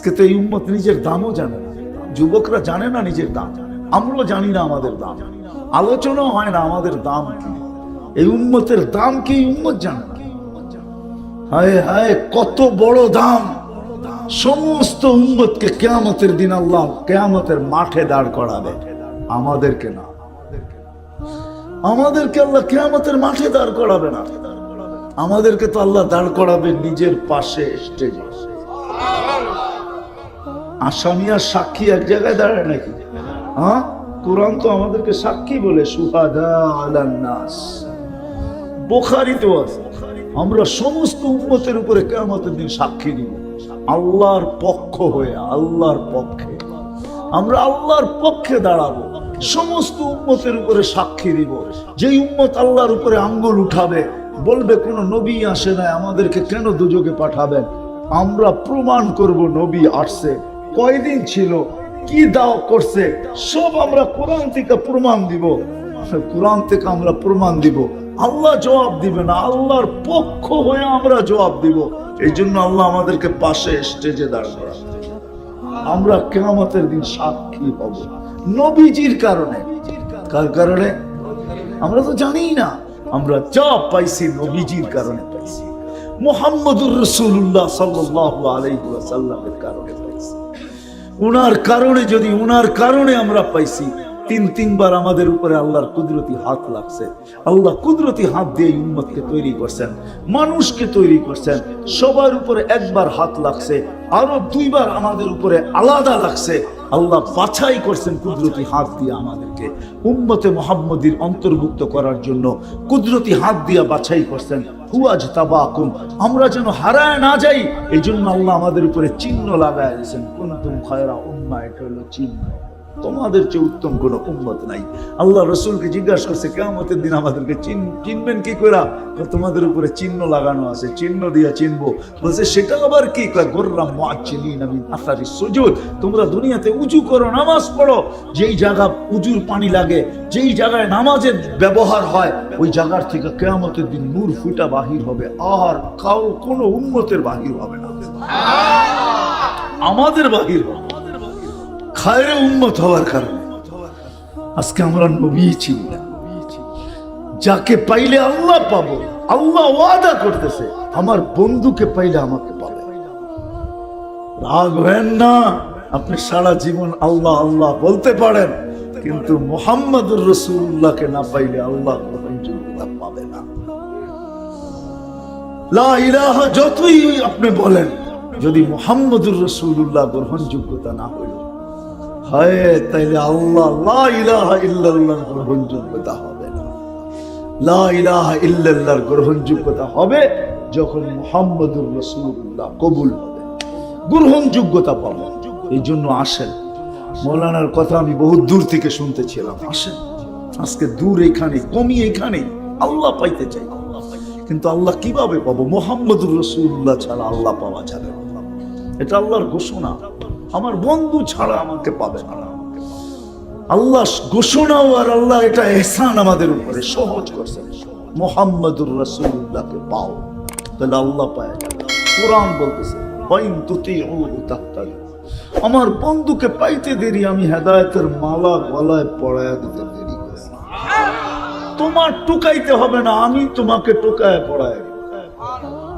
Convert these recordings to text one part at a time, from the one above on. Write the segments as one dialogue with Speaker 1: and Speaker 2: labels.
Speaker 1: আজকে তো এই উম্মত নিজের দামও জানে না। যুবকরা জানে না নিজের দাম। আমরাও জানি না আমাদের দাম। আলোচনাও হয় না আমাদের দাম কি। এই উম্মতের দাম কি উম্মত জানে হায় হায়, কত বড় দাম। সমস্ত উম্মতকে কেয়ামতের দিন আল্লাহ কেয়ামতের মাঠে দাঁড় করাবে। আমাদেরকে না। আমাদেরকে আল্লাহ কেয়ামতের মাঠে দাঁড় করাবে না। আমাদেরকে তো আল্লাহ দাঁড় করাবে নিজের পাশে স্টেজে আসামি সাক্ষী এক জায়গায় দাঁড়ায় নাকি? হ্যাঁ? কোরআন তো আমাদেরকে সাক্ষী বলে, সুহাদা আলান্নাস বোখারিতে আছে। আমরা সমস্ত উম্মতের উপরে কেমতের দিন সাক্ষী দিব আল্লাহর পক্ষ হয়ে, আল্লাহর পক্ষে। আমরা আল্লাহর পক্ষে দাঁড়াবো। সমস্ত উম্মতের উপরে সাক্ষী দিব যেই উম্মত আল্লাহর উপরে আঙ্গুল উঠাবে, বলবে, কোন নবী আসে না আমাদেরকে কেন দুযোগে পাঠাবেন? আমরা প্রমাণ করব, নবী আসছে। কয়দিন ছিল, কি দাও করছে, সব আমরা কোরআন থেকে প্রমাণ দিব। কোরআন থেকে আমরা প্রমাণ দিব। আল্লাহ জবাব দিবে না, আল্লাহর পক্ষ হয়ে আমরা জবাব দিব। এই জন্য আল্লাহ আমাদেরকে পাশে স্টেজে দাঁড় করা। আমরা কেমতের দিন সাক্ষী হব। নবীজির কারণে। কার কারণে? আমরা তো জানি না। আমরা যা পাইছি নবীজির কারণে পাইছি। মোহাম্মদুর রসুল্লাহ সাল্লাহ আলাইসাল্লামের কারণে পাইছি। উনার কারণে যদি ওনার কারণে আমরা পাইছি তিন, তিনবার আমাদের উপরে আল্লাহর কুদরতি হাত লাগছে। আল্লাহ কুদরতি হাত দিয়ে উম্মতকে তৈরি করছেন, মানুষকে তৈরি করছেন। সবার উপরে একবার হাত লাগছে, আরও দুইবার আমাদের উপরে আলাদা লাগছে। আল্লাহ বাছাই করছেন কুদরতি হাত দিয়ে আমাদেরকে। উম্মতে মোহাম্মদীর অন্তর্ভুক্ত করার জন্য কুদরতি হাত দিয়ে বাছাই করছেন। হুয়াজ তাবাকুম আমরা যেন হারায় না যাই এই জন্য আল্লাহ আমাদের উপরে চিহ্ন লাগায় দিয়েছেন। কুন্তুম খয়রা উম্মা, এটা হলো চিহ্ন। তোমাদের চেয়ে উত্তম কোন উম্মত নাই। আল্লাহ রসুলকে জিজ্ঞাসা করছে কেমতের দিন আমাদেরকে চিন- চিনবেন কি করে তোমাদের উপরে চিহ্ন লাগানো আছে চিহ্ন দিয়ে চিনবো। বলছে সেটা আবার কি? গোর্রাম আসারি সুজুদ। তোমরা দুনিয়াতে উঁচু করো নামাজ পড়ো। যেই জায়গা উজুর পানি লাগে যেই জায়গায় নামাজের ব্যবহার হয় ওই জায়গার থেকে কেয়ামতের দিন নূর ফুটা বাহির হবে। আর কাউ কোনো উন্মতের বাহির হবে না। আমাদের বাহির হবে। খায়রে উন্মত হওয়ার কারণে। আজকে আমরা নবী চিনি যাকে পাইলে আল্লাহ পাবো, আল্লাহ ওয়াদা করতেছে, আমার বন্ধুকে পাইলে আমাকে পাবে। রাগ হেন না, আপনি সারা জীবন আল্লাহ আল্লাহ বলতে পারেন, কিন্তু মোহাম্মদুর রসুল্লাহকে না পাইলে আল্লাহ পাবে না। লা ইলাহা যতই আপনি বলেন, যদি মোহাম্মদুর রসুল্লাহ গ্রহণযোগ্যতা না হইল হয়, তাইলে আল্লাহ লা ইলাহা ইল্লাল্লাহর গ্রহণযোগ্যতা হবে না। লা ইলাহা ইল্লাল্লাহর গ্রহণযোগ্যতা হবে যখন মুহাম্মদুর রাসূলুল্লাহ কবুল হবে। গ্রহণযোগ্যতা পাবো। এই জন্য আসেন। মৌলানার কথা আমি বহু দূর থেকে শুনতেছিলাম। আসেন। আজকে দূর এখানে কমি এখানে আল্লাহ পাইতে চাই। কিন্তু আল্লাহ কীভাবে পাবো? মোহাম্মদুর রসুল্লাহ ছাড়া আল্লাহ পাওয়া যাবে এটা আল্লাহর ঘোষণা। আমার বন্ধু ছাড়া আমাকে পাবে না আল্লাহ ঘোষণাও আর আল্লাহ এটা এহসান আমাদের উপরে সহজ করছেন মোহাম্মদুর রসুল্লাহকে পাও, তাহলে আল্লাহ পায় কোরআন বলতেছে। আমার বন্ধুকে পাইতে দেরি, আমি হেদায়তের মালা গলায় পড়ায় দিতে দেরি তোমার টুকাইতে হবে না, আমি তোমাকে টুকায় পড়ায়।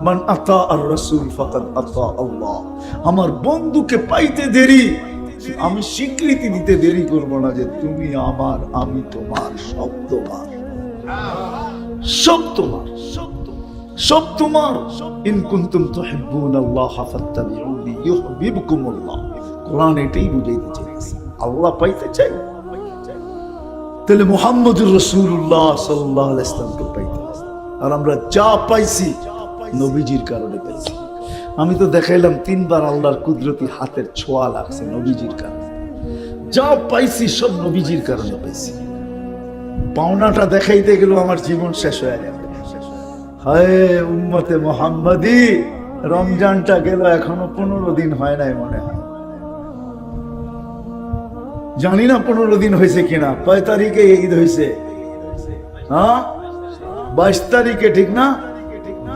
Speaker 1: মান আতা আর রসুল ফাকাদ আতা আল্লাহ। আমার বন্ধুকে পাইতে দেরি, আমি স্বীকৃতি দিতে দেরি করব না যে তুমি আমার, আমি তোমার, সব তোমার। সব তোমার সব তোমার। ইন কুনতুম তুহিব্বুন আল্লাহ ফাত্তাবিউনি ইউহিব্বুকুমুল্লাহ। কোরআন এটাই আল্লাহ পাইতে চাই? তাহলে মুহাম্মদুর আলাইহি ইসলামকে পাইতে আর আমরা যা পাইছি নবীজির কারণে পাইছি আমি তো দেখাইলাম তিনবার আল্লাহর কুদরতি হাতের ছোঁয়া লাগছে নবীজির কারণে। যা পাইছি সব নবীজির কারণে পাইছি পাওনাটা দেখাইতে গেল আমার জীবন শেষ হয়ে যাবে হায় উম্মতে মোহাম্মদি, রমজানটা গেল এখনও পনেরো দিন হয় নাই মনে হয়। জানি না পনেরো দিন হয়েছে কিনা, কয় তারিখে ঈদ হয়েছে? হ্যাঁ? বাইশ তারিখে ঠিক না?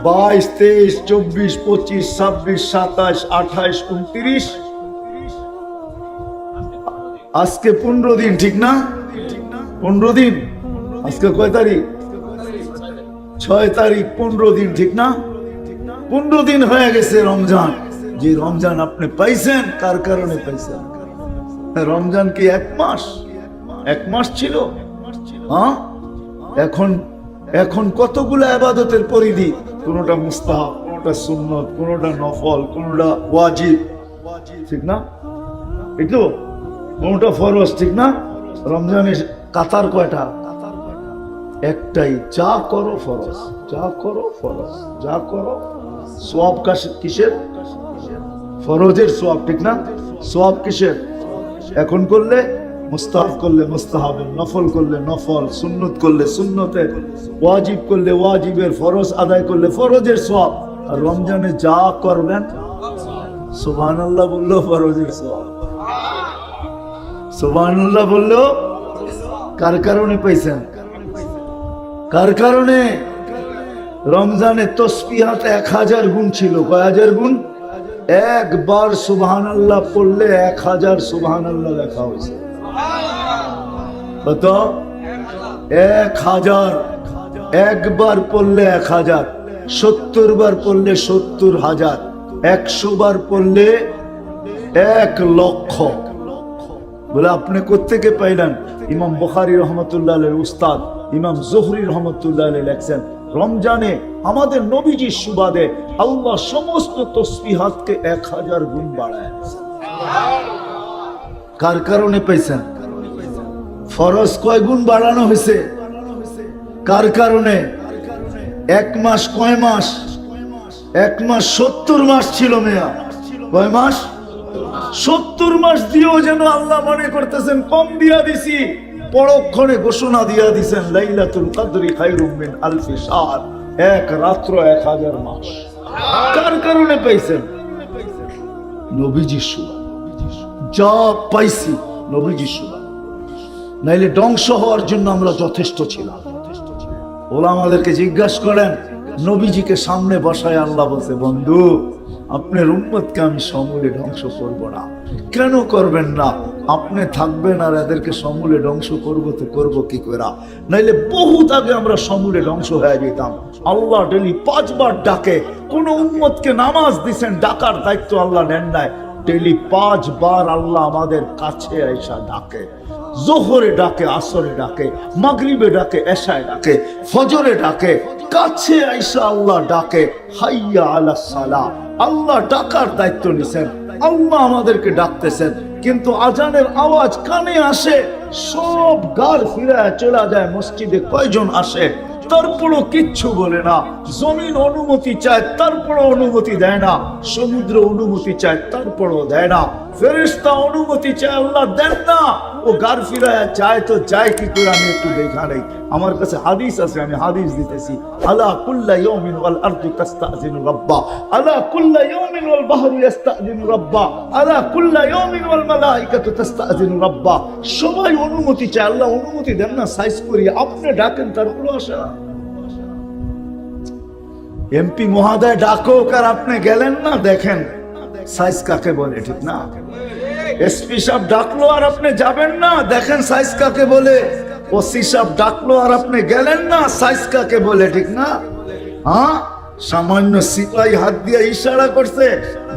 Speaker 1: বাইশ, তেইশ, চব্বিশ, পঁচিশ, ছাব্বিশ, সাতাশ আঠাইশ উনত্রিশ। আজকে পনেরো দিন, ঠিক না? পনেরো দিন? আজকে কয় তারিখ? ছয় তারিখ, পনেরো দিন, ঠিক না? পনেরো দিন হয়ে গেছে রমজান। যে রমজান আপনি পাইছেন, কার কারণে পাইছেন? রমজান কি এক মাস? এক মাস ছিল? হ্যাঁ? এখন এখন কতগুলো আবাদতের পরিধি? কোনটা মুস্তাহাব, কোনটা সুন্নত, কোনটা নফল, কোনটা ওয়াজিব। ঠিক না? এই তো, কোনটা ফরজ, ঠিক না? রমজানের কাতার কয়টা? একটাই, যা করো ফরজ, যা করো ফরজ, যা করো। সব কিসের? ফরজের সব ঠিক না? সব কিসের? এখন করলে মুস্তাহাব করলে মুস্তাহাবের নফল করলে নফল, সুন্নত করলে সুন্নতের ওয়াজিব করলে ওয়াজিবের ফরজ আদায় করলে ফরজের সব আর রমজানে যা করবেন ফরজের সব কার কারণে পাইছেন? কার কারণে? রমজানে তসবিহাত এক হাজার গুণ ছিল। কয় হাজার গুণ? একবার আল্লাহ পড়লে এক হাজার সুবহান আল্লাহ লেখা হয়েছে। কত এক হাজার। একবার পড়লে এক হাজার। সত্তর বার পড়লে সত্তর হাজার। একশো বার পড়লে এক লক্ষ। বলে, আপনি কোথেকে পাইলেন? ইমাম বখারি রহমতুল্লাহ উস্তাদ, ইমাম জহরি রহমতুল্লাহ লেখছেন, রমজানে আমাদের নবীজির সুবাদে আল্লাহ সমস্ত তসবিহাতকে এক হাজার গুণ বাড়ায়। কার কারণে পেয়েছেন ফরজ কয় গুণ বাড়ানো হয়েছে কার কারণে? এক মাস কয় মাস? এক মাস সত্তর মাস ছিল মেয়া। কয় মাস? সত্তর মাস দিয়েও যেন আল্লাহ মনে করতেছেন, কম দিয়া দিছি। পরক্ষণে ঘোষণা দিয়া দিছেন, লাইলাতুল কাদরি খায়রুম মিন আলফি শাহর। এক রাত্র, এক হাজার মাস। কার কারণে পাইছেন? নবীজি সুবা যা পাইছি, নবীজি সুবা নাইলে ধ্বংস হওয়ার জন্য আমরা যথেষ্ট ছিলাম। ওলা আমাদেরকে জিজ্ঞাসা করেন, নবীজিকে সামনে বসায় আল্লাহ বলছে, বন্ধু, আপনার উম্মতকে আমি সমূলে ধ্বংস করব না। কেন করবেন না? আপনি থাকবেন আর এদেরকে সমূলে ধ্বংস করব তো করব কি করে? নাইলে বহুত আগে আমরা সমূলে ধ্বংস হয়ে যেতাম। আল্লাহ ডেলি পাঁচবার ডাকে, কোন উম্মতকে নামাজ দিছেন, ডাকার দায়িত্ব আল্লাহ নেন নাই। ডেলি পাঁচবার আল্লাহ আমাদের কাছে আইসা ডাকে। জোহরে ডাকে, আসরে ডাকে, মাগরিবে ডাকে, এশায় ডাকে, ফজরে ডাকে, কাছে আইসা আল্লাহ ডাকে, হাইয়া আলা সালা। আল্লাহ ডাকার দায়িত্ব নিছেন, আল্লাহ আমাদেরকে ডাকতেছেন, কিন্তু আজানের আওয়াজ কানে আসে, সব গার ফিরে চলে যায়, মসজিদে কয়জন আসে? তারপরও কিচ্ছু বলে না। জমিন অনুমতি চায়, তারপরও অনুমতি দেয় না। সমুদ্র অনুমতি চায়, তারপরও দেয় না। ফেরিস্তা অনুমতি চায়, আল্লাহ দেন না। ও গার ফিরায় চায় তো চায় কি করে, আমি একটু দেখা নেই। আমার কাছে হাদিস আছে, আমি হাদিস দিতেছি। আলা কুল্লা ইয়াউমিন ওয়াল আরদু তাস্তাযিনু রাব্বা। আলা কুল্লা ইয়াউমিন ওয়াল বাহরু ইস্তাযিনু রাব্বা। আলা কুল্লা ইয়াউমিন ওয়াল মালাইকাতু তাস্তাযিনু রাব্বা। সবাই অনুমতি চায়, আল্লাহ অনুমতি দেন না, সাইজ করি আপনি ডাকেন তারপরও আসে না। এমপি মহোদয় ডাকুক আর আপনি গেলেন না, দেখেন। সাইজ কাকে বলে, ঠিক না? এসপি সাহেব ডাকলো আর আপনি যাবেন না, দেখেন সাইজ কাকে বলে। ওসি সাহেব ডাকলো, আর আপনি গেলেন না? সাইজ কাকে বলে, ঠিক না? হ্যাঁ? সামান্য সিপাহী হাত দিয়ে ইশারা করছে,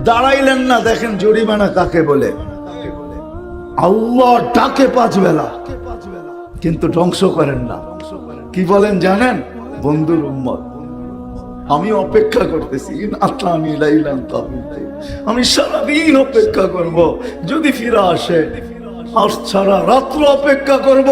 Speaker 1: দাঁড়াইলেন না, দেখেন জরিমানা কাকে বলে। আল্লাহ ডাকে পাঁচ বেলা, কিন্তু ধ্বংস করেন না। কি বলেন জানেন? বন্ধুর উম্মত, আমি অপেক্ষা করতেছি লাইলান তাবিল। আমি সারাদিন অপেক্ষা করব, যদি ফিরা আসে আর সারা রাত্র অপেক্ষা করব।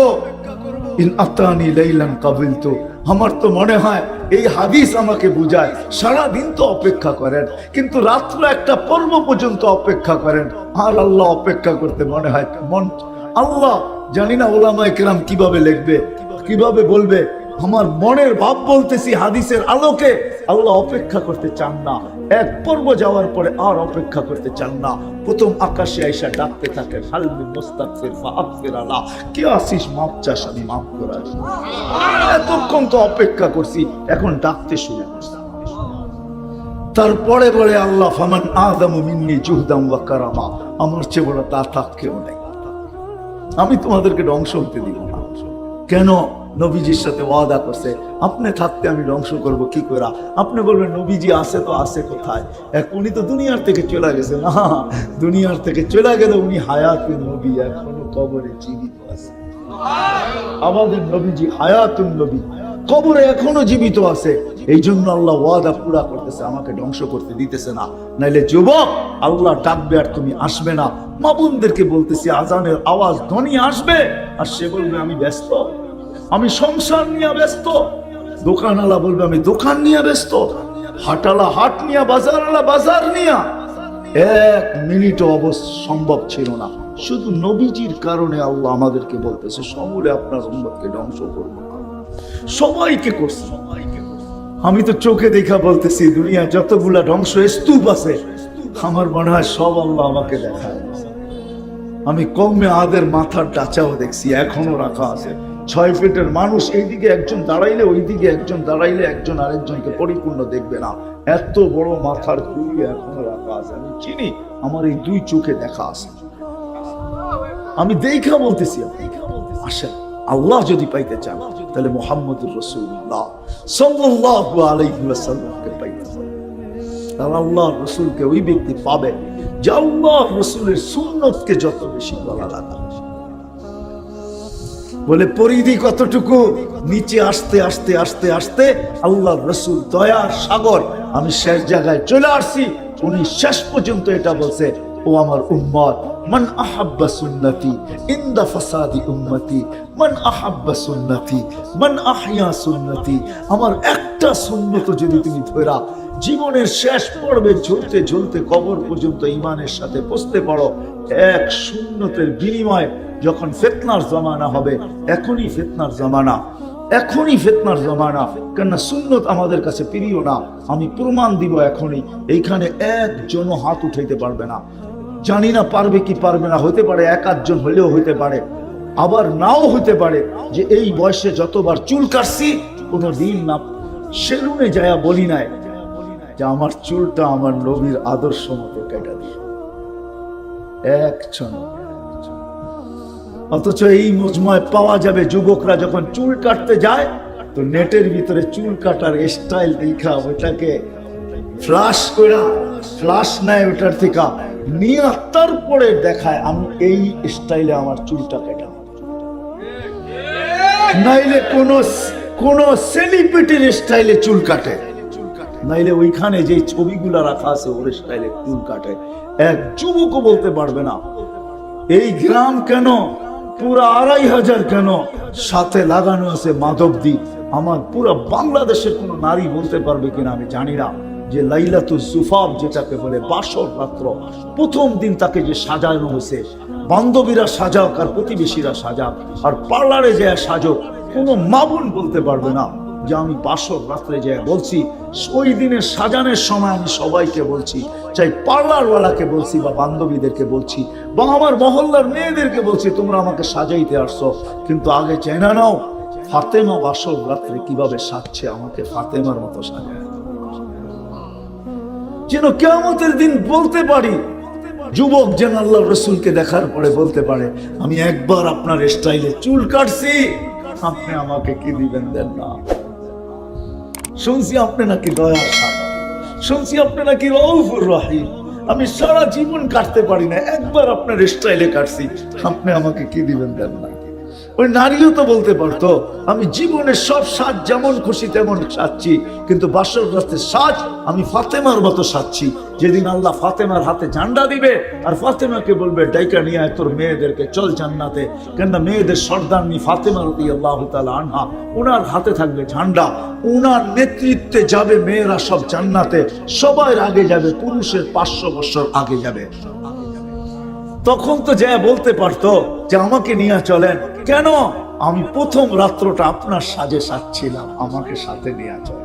Speaker 1: আমার তো মনে হয় এই হাদিস আমাকে বুঝায়। সারা দিন তো অপেক্ষা করেন, কিন্তু রাত্র একটা পর্ব পর্যন্ত অপেক্ষা করেন। আর আল্লাহ অপেক্ষা করতে মনে হয় মন আল্লাহ জানি না ওলামায় কেরাম কীভাবে লিখবে, কীভাবে বলবে। আমার মনের ভাব বলতেছি হাদিসের আলোকে। আল্লাহ অপেক্ষা করতে চান না। এক পর্ব যাওয়ার পরে আর অপেক্ষা করতে চান না। প্রথম আকাশে আইসা ডাকতে থাকেন হালমি মোস্তাকফির ফাআগফির আলা, কি আসিস মাপ চাস, আমি মাফ করা এতক্ষণ তো অপেক্ষা করছি, এখন ডাকতে শুরু করছি। তারপরে বলে, আল্লাহ, ফামান আদম মিন্নি জুহদাম ওয়া কারামা, আমার চেয়ে বড় তা থাক কেউ নেই। আমি তোমাদেরকে ধ্বংস হতে দিব না। কেন নবীজির সাথে ওয়াদা করছে? আপনি থাকতে আমি ধ্বংস করব, কি করে? আপনি বলবেন, নবীজি আছে তো আছে কোথায়? এক, উনি তো দুনিয়ার থেকে চলে গেছে। না, দুনিয়ার থেকে চলে গেলে উনি হায়াতুন নবী, এখনও কবরে জীবিত আছে। আমাদের নবীজি হায়াতুন নবী, কবরে এখনও জীবিত আছে। এই জন্য আল্লাহ ওয়াদা পুরা করতেছে, আমাকে ধ্বংস করতে দিতেছে না। নাইলে যুবক, আল্লাহ ডাকবে আর তুমি আসবে না। মা বোনদেরকে বলতেছি, আজানের আওয়াজ ধ্বনি আসবে, আর সে বলবে, আমি ব্যস্ত। আমি সংসার নিয়ে ব্যস্ত। দোকানওয়ালা বলবে, আমি দোকান নিয়ে ব্যস্ত হাটালা হাট নিয়ে, বাজারওয়ালা, বাজার নিয়ে। এক মিনিটও অবশ্য সম্ভব ছিল না। শুধু নবীজির কারণে আল্লাহ আমাদেরকে বলতেছে, সমূলে আপনার উম্মতকে ধ্বংস করব সবাইকে করছে। আমি তো চোখে দেখা বলতেছি, দুনিয়া যতগুলা ধ্বংস স্তূপ আছে, আমার মনে হয় সব আল্লাহ আমাকে দেখায়। আমি কমে আদের মাথার ডাচাও দেখছি, এখনও রাখা আছে। ছয় ফিটের মানুষ এইদিকে একজন দাঁড়াইলে, ওইদিকে একজন দাঁড়াইলে একজন আরেকজনকে পরিপূর্ণ দেখবে না। এত বড় মাথার খুলি এখনও রাখা আছে। আমি চিনি, আমার এই দুই চোখে দেখা আছে। আমি দেখা বলতেছি আসেন, আল্লাহ যদি পাইতে চান, তাহলে মোহাম্মদুর রসুল্লাহ সাল্লাল্লাহু আলাইহি ওয়াসাল্লামকে পাইতে আল্লাহ রসুলকে ওই ব্যক্তি পাবে যে আল্লাহ রসুলের সুন্নতকে যত বেশি বলা লাগা বলে, পরিধি কতটুকু? নিচে আসতে আসতে আসতে আসতে আল্লাহ রসুল দয়ার সাগর। আমি শেষ জায়গায় চলে আসছি। উনি শেষ পর্যন্ত এটা বলছে। ও আমার উম্মত, মান আহাব্বা সুন্নতি ইন্দা ফাসাদি উম্মতি, মান আহাব্বা সুন্নতি, মান আহিয়া সুন্নতি। আমার একটা সুন্নত যদি তুমি ধরা, জীবনের শেষ পর্বে ঝুলতে ঝুলতে কবর পর্যন্ত ইমানের সাথে বসতে পারো, এক সুন্নতের বিনিময়ে যখন ফেতনার জমানা হবে, এখনই ফেতনার জমানা। এখনই ফেতনার জমানা, কেননা সুন্নত আমাদের কাছে প্রিয় না। আমি প্রমাণ দিব এখনই, এইখানে একজনও হাত উঠাইতে পারবে না। জানি না পারবে কি পারবে না হতে পারে এক আধজন হলেও হইতে পারে। আবার নাও হইতে পারে যে এই বয়সে যতবার চুল কাটছি কোনো দিন না। সেলুনে যায়া বলি নাই যে আমার চুলটা আমার নবীর আদর্শ মতো কেটে দিই। একজন অথচ এই মজমায় পাওয়া যাবে যুবকরা যখন চুল কাটতে যায়, তো নেটের ভিতরে চুল কাটার স্টাইল দেখা, ওটাকে ফ্লাশ করে ফ্লাশ নেয় ওটার থেকে। নিয়ে তারপরে দেখায়, আমি এই স্টাইলে আমার চুলটা কেটে নাইলে কোন কোন সেলিব্রিটির স্টাইলে চুল কাটে। নাইলে ওইখানে যে ছবিগুলা রাখা আছে, ওর স্টাইলে চুল কাটে। এক যুবকও বলতে পারবে না, এই গ্রাম কেন পুরো আড়াই হাজার কেন? সাথে লাগানো আছে মাধবদী। আমার পুরো বাংলাদেশের কোনো নারী বলতে পারবে কিনা আমি জানি না। যে লাইলাতু জুফাব যেটাকে বলে বাসর রাত্র প্রথম দিন তাকে যে সাজানো হয়েছে, বান্ধবীরা সাজাক আর প্রতিবেশীরা সাজাক, আর পার্লারে যে সাজক, কোনো মাবুন বলতে পারবে না। যে আমি বাসর রাত্রে যে বলছি, ওই দিনের সাজানোর সময় আমি সবাইকে বলছি, চাই পার্লারওয়ালাকে বলছি বা বান্ধবীদেরকে বলছি বা আমার মহল্লার মেয়েদেরকে বলছি, তোমরা আমাকে সাজাইতে আসছো, কিন্তু আগে চাই না নাও, ফাতেমা বাসর রাত্রে কীভাবে সাজছে আমাকে ফাতেমার মতো সাজায়। যেন কেমতের দিন বলতে পারি, যুবক যেন আল্লাহ রসুলকে দেখার পরে বলতে পারে, আমি একবার আপনার স্টাইলে চুল কাটছি, আপনি আমাকে কি দিবেন দেন না। শুনছি আপনি নাকি দয়া শুনছি আপনি নাকি রৌফুর রাহিম। আমি সারা জীবন কাটতে পারি না, একবার আপনার স্টাইলে কাটছি। আপনি আমাকে কি দিবেন দেন না। ওই নারীও তো বলতে পারতো, আমি জীবনের সব সাজ যেমন খুশি তেমন সাজছি, কিন্তু বাসর রাতে সাজ আমি ফাতেমার মতো সাজছি। যেদিন আল্লাহ ফাতেমার হাতে ঝান্ডা দিবে, আর ফাতেমাকে বলবে, ডাইকা নিয়ে আয় তোর মেয়েদেরকে, চল জান্নাতে। কেননা মেয়েদের সর্দারনি ফাতেমা রতি আল্লাহ তালা আনহা ওনার হাতে থাকবে ঝান্ডা। ওনার নেতৃত্বে যাবে মেয়েরা সব জান্নাতে, সবার আগে যাবে, পুরুষের পাঁচশো বছর আগে যাবে। তখন তো যা বলতে পারতো যে আমাকে নিয়ে চলেন। কেন? আমি প্রথম রাত্রটা আপনার সাজে সাজছিলাম, আমাকে সাথে নিয়ে চলেন।